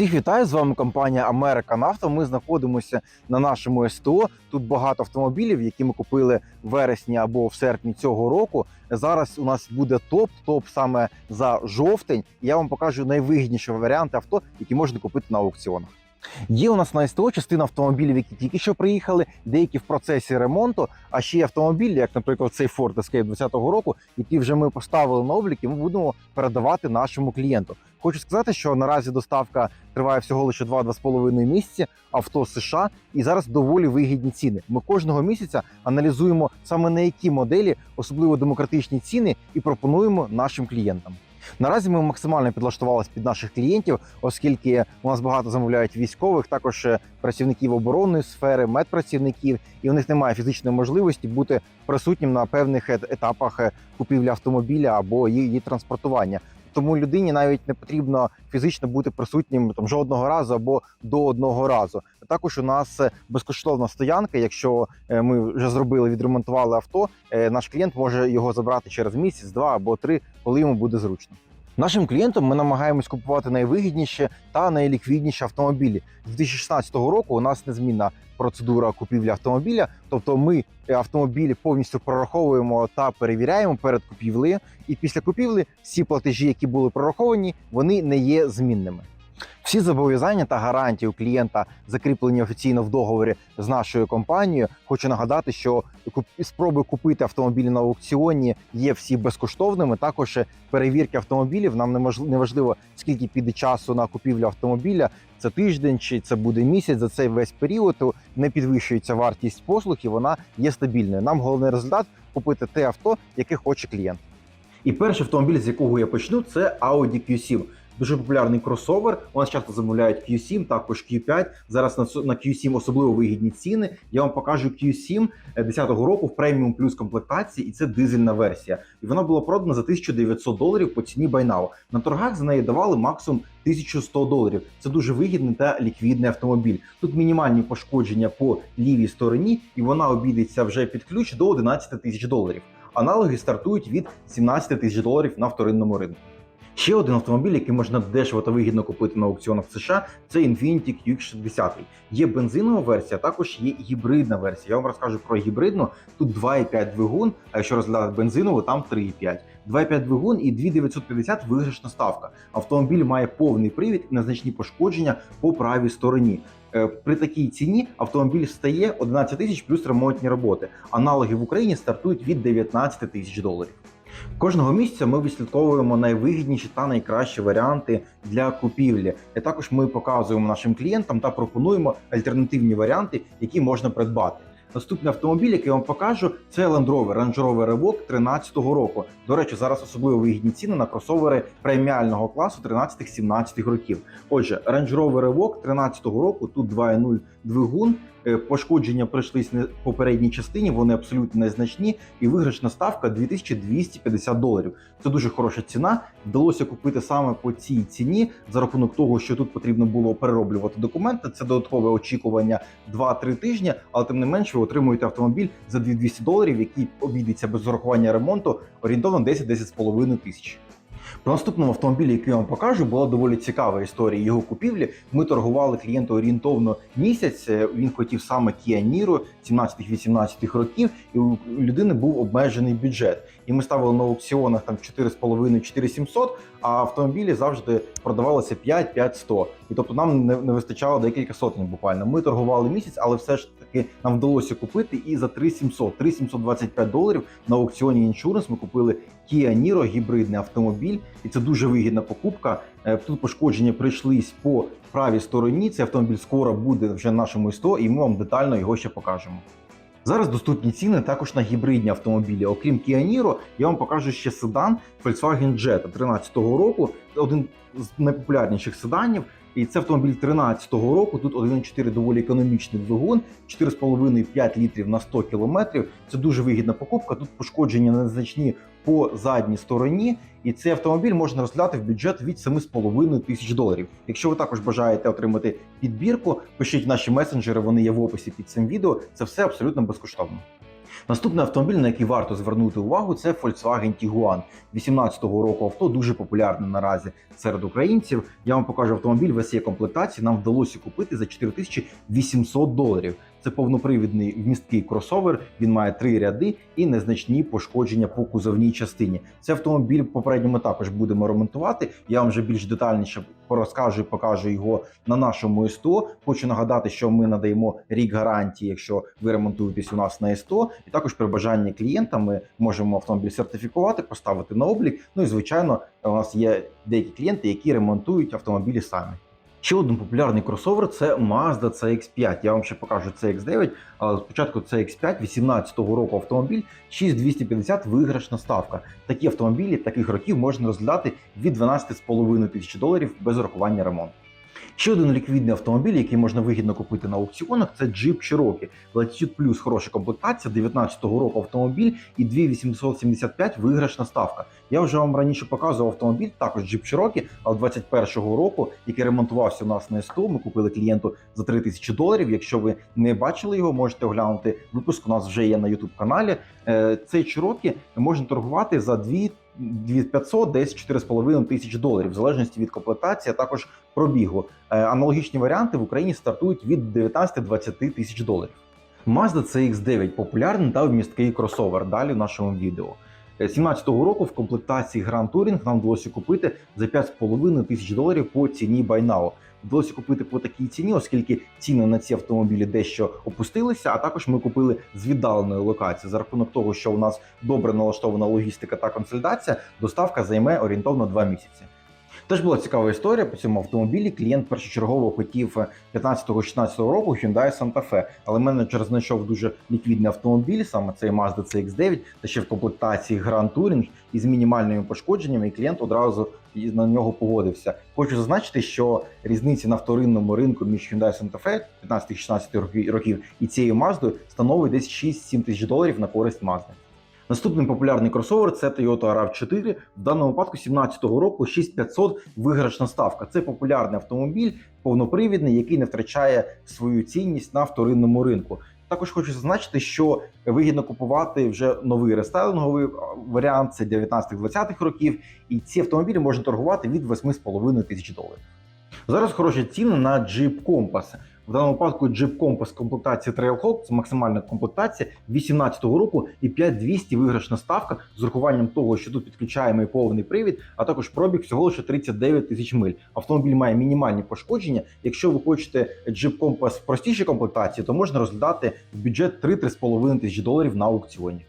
Всіх вітаю з вами компанія Американ Авто. Ми знаходимося на нашому СТО. Тут багато автомобілів, які ми купили в вересні або в серпні цього року. Зараз у нас буде топ, топ саме за жовтень. Я вам покажу найвигідніші варіанти авто, які можна купити на аукціонах. Є у нас на СТО частина автомобілів, які тільки що приїхали, деякі в процесі ремонту. А ще є автомобілі, як, наприклад, цей Ford Escape 2020 року, який вже ми поставили на облік, і ми будемо передавати нашому клієнту. Хочу сказати, що наразі доставка триває всього лише 2-2,5 місяці авто США, і зараз доволі вигідні ціни. Ми кожного місяця аналізуємо саме на які моделі, особливо демократичні ціни, і пропонуємо нашим клієнтам. Наразі ми максимально підлаштувалися під наших клієнтів, оскільки у нас багато замовляють військових, також е, працівників оборонної сфери, медпрацівників, і у них немає фізичної можливості бути присутнім на певних етапах е, купівлі автомобіля або її транспортування. Тому людині навіть не потрібно фізично бути присутнім там жодного разу або до одного разу. Також у нас е, безкоштовна стоянка. Якщо е, ми вже зробили, відремонтували авто, е, наш клієнт може його забрати через місяць, два або три, коли йому буде зручно. Нашим клієнтам ми намагаємось купувати найвигідніші та найліквідніші автомобілі. З 2016 року у нас незмінна процедура купівлі автомобіля. Тобто, ми е, автомобілі повністю прораховуємо та перевіряємо перед купівлею. І після купівлі всі платежі, які були прораховані, вони не є змінними. Всі зобов'язання та гарантії у клієнта закріплені офіційно в договорі з нашою компанією. Хочу нагадати, що спроби купити автомобілі на аукціоні є всі безкоштовними. Також перевірки автомобілів нам неважливо, скільки піде часу на купівлю автомобіля. Це тиждень чи це буде місяць. За цей весь період не підвищується вартість послуг і вона є стабільною. Нам головний результат купити те авто, яке хоче клієнт. І перший автомобіль, з якого я почну, це Audi Q7. Дуже популярний кросовер. У нас часто замовляють Q7, також Q5. Зараз на Q7 особливо вигідні ціни. Я вам покажу Q7 10-го року в преміум плюс комплектації, і це дизельна версія. І вона була продана за 1900 доларів по ціні Now. На торгах за неї давали максимум 1100 доларів. Це дуже вигідний та ліквідний автомобіль. Тут мінімальні пошкодження по лівій стороні, і вона обійдеться вже під ключ до 11 тисяч доларів. Аналоги стартують від 17 тисяч доларів на вторинному ринку. Ще один автомобіль, який можна дешево та вигідно купити на аукціонах США, це Infiniti QX60. Є бензинова версія, також є гібридна версія. Я вам розкажу про гібридну. Тут 2,5 двигун, а якщо розглядати бензинову, там 3,5. 2,5 двигун і 2950 виграшна ставка. Автомобіль має повний привід і незначні пошкодження по правій стороні. Е, При такій ціні автомобіль стає 11 тисяч плюс ремонтні роботи. Аналоги в Україні стартують від 19 тисяч доларів. Кожного місяця ми відслідковуємо найвигідніші та найкращі варіанти для купівлі. І також ми показуємо нашим клієнтам та пропонуємо альтернативні варіанти, які можна придбати. Наступний автомобіль, який я вам покажу, це Land Rover Range Rover Evoque 13-го року. До речі, зараз особливо вигідні ціни на кросовери преміального класу 13-17 років. Отже, Range Rover Evoque 13-го року, тут 2.0 двигун. Е, Пошкодження прийшлись на попередній частині, вони абсолютно незначні, і виграшна ставка 2250 доларів. Це дуже хороша ціна. Вдалося купити саме по цій ціні за рахунок того, що тут потрібно було перероблювати документи. Це додаткове очікування 2-3 тижні, але тим не менше ви отримуєте автомобіль за 2200 доларів, який обійдеться без урахування ремонту орієнтовно 10-10,5 тисяч. Про наступному автомобілі, який я вам покажу, була доволі цікава історія його купівлі. Ми торгували клієнту орієнтовно місяць. Е, Він хотів саме Kia Niro 17-18 років, і у людини був обмежений бюджет. І ми ставили на аукціонах там 4,5-4700, а автомобілі завжди продавалися 5-5-100. І тобто нам не, не вистачало декілька сотень буквально. Ми торгували місяць, але все ж таки нам вдалося купити і за 3700, 3725 доларів на аукціоні Insurance ми купили Kia Niro гібридний автомобіль, і це дуже вигідна покупка. Е, Тут пошкодження прийшлись по правій стороні. Цей автомобіль скоро буде вже на нашому СТО, і ми вам детально його ще покажемо. Зараз доступні ціни також на гібридні автомобілі. Окрім Kia Niro, я вам покажу ще седан Volkswagen Jetta 13-го року. Один з найпопулярніших седанів. І це автомобіль 13-го року. Тут 1,4 доволі економічний двигун, 4,5-5 літрів на 100 кілометрів. Це дуже вигідна покупка. Тут пошкодження незначні по задній стороні, і цей автомобіль можна розглядати в бюджет від 7,5 тисяч доларів. Якщо ви також бажаєте отримати підбірку, пишіть наші месенджери, вони є в описі під цим відео. Це все абсолютно безкоштовно. Наступний автомобіль, на який варто звернути увагу, це Volkswagen Tiguan. 18-го року авто дуже популярне наразі серед українців. Я вам покажу автомобіль в SE комплектації. Нам вдалося купити за 4800 доларів. Це повнопривідний вмісткий кросовер. Він має три ряди і незначні пошкодження по кузовній частині. Цей автомобіль попередньо ми також будемо ремонтувати. Я вам вже більш детальніше розкажу і покажу його на нашому СТО. Хочу нагадати, що ми надаємо рік гарантії, якщо ви ремонтуєтесь у нас на СТО. І також при бажанні клієнта ми можемо автомобіль сертифікувати, поставити на облік. Ну і звичайно, у нас є деякі клієнти, які ремонтують автомобілі самі. Ще один популярний кросовер це Mazda CX5. Я вам ще покажу CX9, але спочатку CX5 18-го року автомобіль 6250 виграшна ставка. Такі автомобілі таких років можна розглядати від 12,5 тисяч доларів без урахування ремонту. Ще один ліквідний автомобіль, який можна вигідно купити на аукціонах, це Jeep Cherokee. Latitude Plus хороша комплектація, 19-го року автомобіль і 2875 виграшна ставка. Я вже вам раніше показував автомобіль, також Jeep Cherokee, але 21-го року, який ремонтувався у нас на СТО. Ми купили клієнту за 3000 доларів. Якщо ви не бачили його, можете оглянути випуск. У нас вже є на YouTube каналі. Е, Цей Cherokee можна торгувати за 2 2500, десь 4,5 тисяч доларів, в залежності від комплектації, а також пробігу. Е, Аналогічні варіанти в Україні стартують від 19-20 тисяч доларів. Mazda CX9 популярний та вмісткий кросовер. Далі в нашому відео. 17-го року в комплектації Grand Touring нам вдалося купити за 5,5 тисяч доларів по ціні Байнау. Вдалося купити по такій ціні, оскільки ціни на ці автомобілі дещо опустилися. А також ми купили з віддаленої локації. За рахунок того, що у нас добре налаштована логістика та консолідація, доставка займе орієнтовно 2 місяці. Теж була цікава історія по цьому автомобілі. Клієнт першочергово хотів 15-16 року Hyundai Santa Fe, але менеджер знайшов дуже ліквідний автомобіль, саме цей Mazda CX-9, та ще в комплектації Grand Touring із мінімальними пошкодженнями, і клієнт одразу на нього погодився. Хочу зазначити, що різниці на вторинному ринку між Hyundai Santa Fe 15-16 років і цією Mazda становить десь 6-7 тисяч доларів на користь Mazda. Наступний популярний кросовер це Toyota RAV4. В даному випадку 17-го року 6500 виграшна ставка. Це популярний автомобіль, повнопривідний, який не втрачає свою цінність на вторинному ринку. Також хочу зазначити, що вигідно купувати вже новий рестайлинговий варіант, це 19-20-х років, і ці автомобілі можна торгувати від 8,5 тисяч доларів. Зараз хороші ціни на Jeep Compass. В даному випадку Jeep Compass комплектації Trailhawk, це максимальна комплектація 18-го року і 5200 виграшна ставка з урахуванням того, що тут підключаємо і повний привід, а також пробіг всього лише 39 тисяч миль. Автомобіль має мінімальні пошкодження. Якщо ви хочете Jeep Compass в простішій комплектації, то можна розглядати в бюджет 3-3,5 тисячі доларів на аукціоні.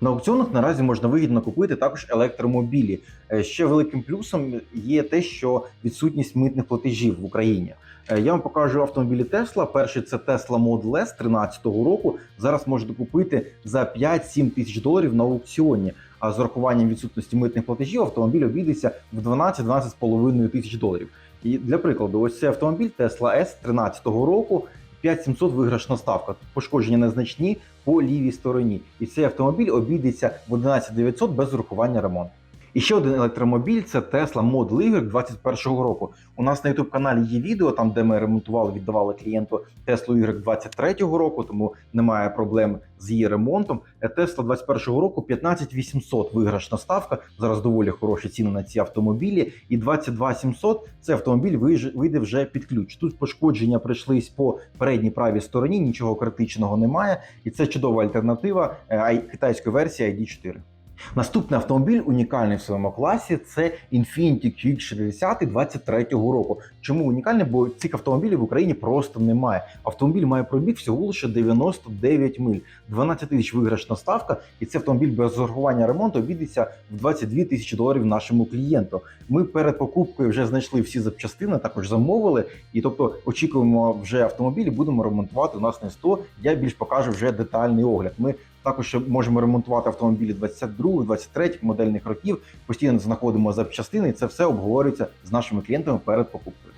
На аукціонах наразі можна вигідно купити також електромобілі. Е, Ще великим плюсом є те, що відсутність митних платежів в Україні. Е, Я вам покажу автомобілі Tesla. Перший це Tesla Model S 13-го року. Зараз можете купити за 5-7 тисяч доларів на аукціоні. А з урахуванням відсутності митних платежів автомобіль обійдеться в 12-12,5 тисяч доларів. І для прикладу, ось цей автомобіль Tesla S 13-го року. 5700 виграшна ставка. Пошкодження незначні по лівій стороні. І цей автомобіль обійдеться в 11900 без урахування ремонту. І ще один електромобіль це Tesla Model Y 21-го року. У нас на youtube каналі є відео, там де ми ремонтували, віддавали клієнту Tesla Y 23-го року, тому немає проблем з її ремонтом. Tesla 21-го року 15800 виграшна ставка. Зараз доволі хороші ціни на ці автомобілі. І 22700 це автомобіль вийде вже під ключ. Тут пошкодження прийшлись по передній правій стороні, нічого критичного немає. І це чудова альтернатива е, китайської версії ID4. Наступний автомобіль унікальний в своєму класі це Infiniti QX60 23-го року. Чому унікальний? Бо цих автомобілів в Україні просто немає. Автомобіль має пробіг всього лише 99 миль, 12 тисяч виграшна ставка, і цей автомобіль без зарахування ремонту обійдеться в 22 тисячі доларів нашому клієнту. Ми перед покупкою вже знайшли всі запчастини, також замовили. І тобто очікуємо вже автомобіль і будемо ремонтувати у нас на 100. Я більш покажу вже детальний огляд. Ми також можемо ремонтувати автомобілі 22-23 модельних років. Постійно знаходимо запчастини, і це все обговорюється з нашими клієнтами перед покупкою.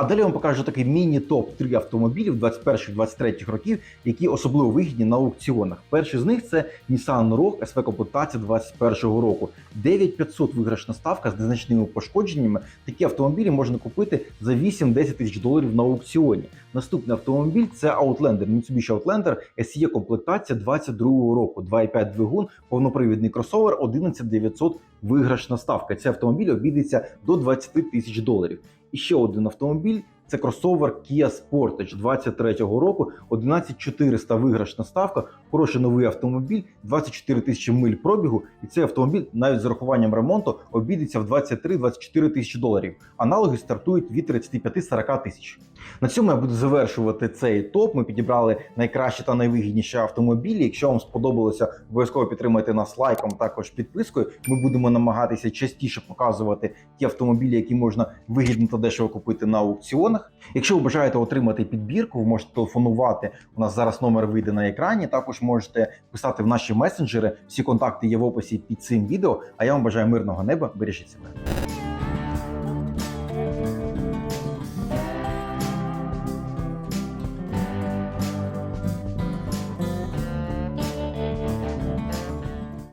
А далі вам покажу такий міні-топ 3 автомобілів 21-23 років, які особливо вигідні на аукціонах. Перший з них це Nissan Rogue SV комплектація 21-го року. 9500 виграшна ставка з незначними пошкодженнями. Такі автомобілі можна купити за 8-10 тисяч доларів на аукціоні. Наступний автомобіль це Outlander, Mitsubishi Outlander SE комплектація 22 року, 2,5 двигун, повнопривідний кросовер 11900 виграшна ставка. Цей автомобіль обійдеться до 20 тисяч доларів. І ще один автомобіль. Це кросовер Kia Sportage 23-го року, 11400 виграшна ставка, хороший новий автомобіль, 24 тисячі миль пробігу, і цей автомобіль навіть з урахуванням ремонту обійдеться в 23-24 тисячі доларів. Аналоги стартують від 35-40 тисяч. На цьому я буду завершувати цей топ. Ми підібрали найкращі та найвигідніші автомобілі. Якщо вам сподобалося, обов'язково підтримайте нас лайком, також підпискою. Ми будемо намагатися частіше показувати ті автомобілі, які можна вигідно та дешево купити на аукціонах. Якщо ви бажаєте отримати підбірку, ви можете телефонувати. У нас зараз номер вийде на екрані. Також можете писати в наші месенджери. Всі контакти є в описі під цим відео. А я вам бажаю мирного неба. Бережіть себе.